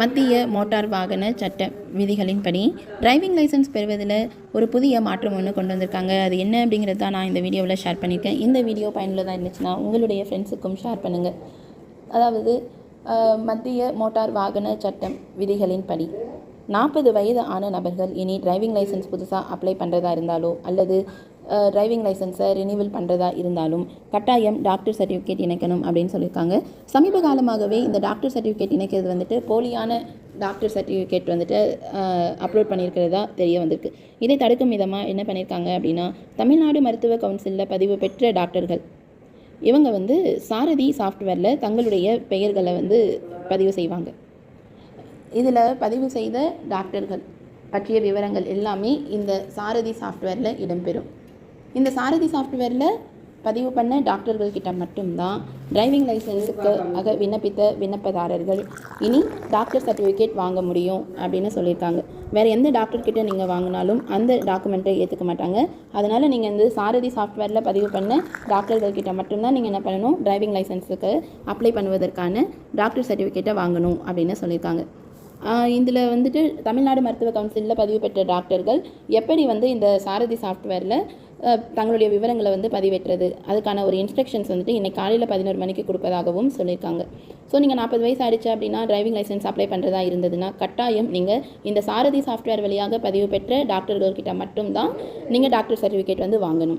மத்திய மோட்டார் வாகன சட்ட விதிகளின்படி டிரைவிங் லைசன்ஸ் பெறுவதில் ஒரு புதிய மாற்றம் ஒன்று கொண்டு வந்திருக்காங்க. அது என்ன அப்படிங்கிறது தான் நான் இந்த வீடியோவில் ஷேர் பண்ணியிருக்கேன். இந்த வீடியோ பயனுள்ளதாக இருந்துச்சுன்னா உங்களுடைய ஃப்ரெண்ட்ஸுக்கும் ஷேர் பண்ணுங்கள் அதாவது மத்திய மோட்டார் வாகன சட்டம் விதிகளின்படி நாற்பது வயது ஆன நபர்கள் இனி டிரைவிங் லைசன்ஸ் புதுசாக அப்ளை பண்ணுறதா இருந்தாலோ அல்லது டிரைவிங் லைசன்ஸை ரினிவல் பண்ணுறதா இருந்தாலும் கட்டாயம் டாக்டர் சர்டிஃபிகேட் இணைக்கணும் அப்படின்னு சொல்லியிருக்காங்க. சமீப காலமாகவே இந்த டாக்டர் சர்டிஃபிகேட் இணைக்கிறது வந்துட்டு போலியான டாக்டர் சர்டிஃபிகேட் வந்துட்டு அப்லோட் பண்ணியிருக்கிறதா தெரிய வந்திருக்கு. இதை தடுக்கும் விதமாக என்ன பண்ணியிருக்காங்க அப்படின்னா தமிழ்நாடு மருத்துவ கவுன்சிலில் பதிவு பெற்ற டாக்டர்கள் இவங்க வந்து சாரதி சாஃப்ட்வேரில் தங்களுடைய பெயர்களை வந்து பதிவு செய்வாங்க. இதில் பதிவு செய்த டாக்டர்கள் பற்றிய விவரங்கள் எல்லாமே இந்த சாரதி சாஃப்ட்வேரில் இடம்பெறும். இந்த சாரதி சாஃப்ட்வேரில் பதிவு பண்ண டாக்டர்கள்கிட்ட மட்டும்தான் டிரைவிங் லைசன்ஸுக்கு ஆக விண்ணப்பித்த விண்ணப்பதாரர்கள். இனி டாக்டர் சர்டிஃபிகேட் வாங்க முடியும் அப்படின்னு சொல்லியிருக்காங்க. வேறு எந்த டாக்டர்கிட்ட நீங்கள் வாங்கினாலும் அந்த டாக்குமெண்ட்டை ஏற்றுக்க மாட்டாங்க. அதனால் நீங்கள் வந்து சாரதி சாஃப்ட்வேரில் பதிவு பண்ண டாக்டர்கள்கிட்ட மட்டும்தான் நீங்கள் என்ன பண்ணணும்? டிரைவிங் லைசன்ஸுக்கு அப்ளை பண்ணுவதற்கான டாக்டர் சர்டிஃபிகேட்டை வாங்கணும் அப்படின்னு சொல்லியிருக்காங்க. இதில் வந்துட்டு தமிழ்நாடு மருத்துவ கவுன்சிலில் பதிவு பெற்ற டாக்டர்கள் எப்படி வந்து இந்த சாரதி சாஃப்ட்வேரில் தங்களுடைய விவரங்களை வந்து பதிவேற்றுறது அதுக்கான ஒரு இன்ஸ்ட்ரக்ஷன்ஸ் வந்துட்டு இன்றைக்கி காலையில் பதினோரு மணிக்கு கொடுப்பதாகவும் சொல்லியிருக்காங்க. ஸோ நீங்கள் நாற்பது வயசு ஆயிடுச்சு அப்படின்னா டிரைவிங் லைசன்ஸ் அப்ளை பண்ணுறதா இருந்ததுன்னா கட்டாயம் நீங்கள் இந்த சாரதி சாஃப்ட்வேர் வழியாக பதிவு பெற்ற டாக்டர்கள்கிட்ட மட்டும்தான் நீங்கள் டாக்டர் சர்டிஃபிகேட் வந்து வாங்கணும்.